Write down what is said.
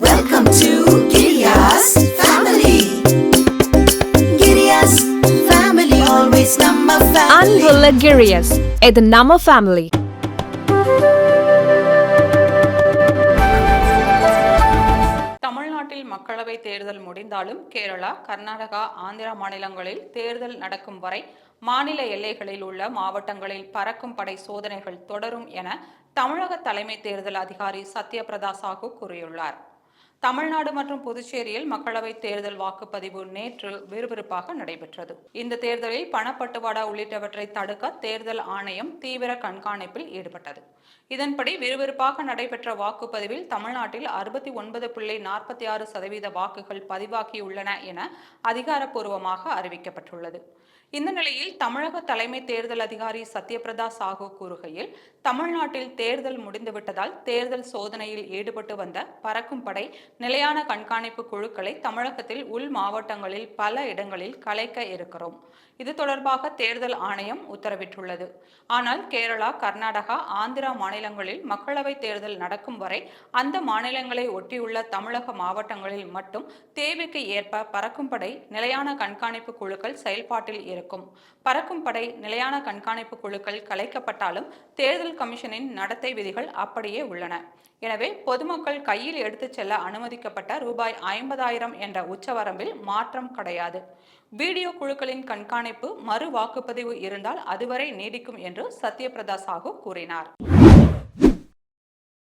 Welcome to Giriya's family. Giriya's family, always number family. அன்புள்ள கிரியஸ் இது நம்ம ஃபேமிலி தமிழ்நாட்டில் மக்களவை தேர்தல் முடிந்தாலும் கேரளா கர்நாடகா ஆந்திரா மாநிலங்களில் தேர்தல் நடக்கும் வரை மாநில எல்லைகளில் உள்ள மாவட்டங்களில் பறக்கும் படை சோதனைகள் தொடரும் என தமிழக தலைமை தேர்தல் அதிகாரி சத்யபிரதா சாஹூ கூறியுள்ளார் தமிழ்நாடு மற்றும் புதுச்சேரியில் மக்களவை தேர்தல் வாக்குப்பதிவு நேற்று விறுவிறுப்பாக நடைபெற்றது. இந்த தேர்தலில் பணப்பட்டுவாடா உள்ளிட்டவற்றை தடுக்க தேர்தல் ஆணையம் தீவிர கண்காணிப்பில் ஈடுபட்டது. இதன்படி விறுவிறுப்பாக நடைபெற்ற வாக்குப்பதிவில் தமிழ்நாட்டில் அறுபத்தி ஒன்பது புள்ளி நாற்பத்தி ஆறு சதவீத வாக்குகள் பதிவாகியுள்ளன என அதிகாரப்பூர்வமாக அறிவிக்கப்பட்டுள்ளது. இந்த நிலையில் தமிழக தலைமை தேர்தல் அதிகாரி சத்யபிரதா சாஹூ கூறுகையில் தமிழ்நாட்டில் தேர்தல் முடிந்துவிட்டதால் தேர்தல் சோதனையில் ஈடுபட்டு வந்த பறக்கும் படை நிலையான கண்காணிப்பு குழுக்களை தமிழகத்தில் உள் மாவட்டங்களில் பல இடங்களில் கலைக்க இருக்கிறோம். இது தொடர்பாக தேர்தல் ஆணையம் உத்தரவிட்டுள்ளது. ஆனால் கேரளா கர்நாடகா ஆந்திரா மாநிலங்களில் மக்களவைத் தேர்தல் நடக்கும் வரை அந்த மாநிலங்களை ஒட்டியுள்ள தமிழக மாவட்டங்களில் மட்டும் தேவைக்கு ஏற்ப பறக்கும் படை நிலையான கண்காணிப்பு குழுக்கள் செயல்பாட்டில் இருக்கும். பறக்கும் படை நிலையான கண்காணிப்பு குழுக்கள் கலைக்கப்பட்டாலும் தேர்தல் கமிஷனின் நடத்தை விதிகள் அப்படியே உள்ளன. எனவே பொதுமக்கள் கையில் எடுத்துச் செல்ல அனுமதிக்கப்பட்ட ரூபாய் ஐம்பதாயிரம் என்ற உச்சவரம்பில் மாற்றம் கிடையாது. வீடியோ குழுக்களின் கண்காணிப்பு மறு வாக்குப்பதிவு இருந்தால் அதுவரை நீடிக்கும் என்று சத்யபிரதா சாஹூ கூறினார்.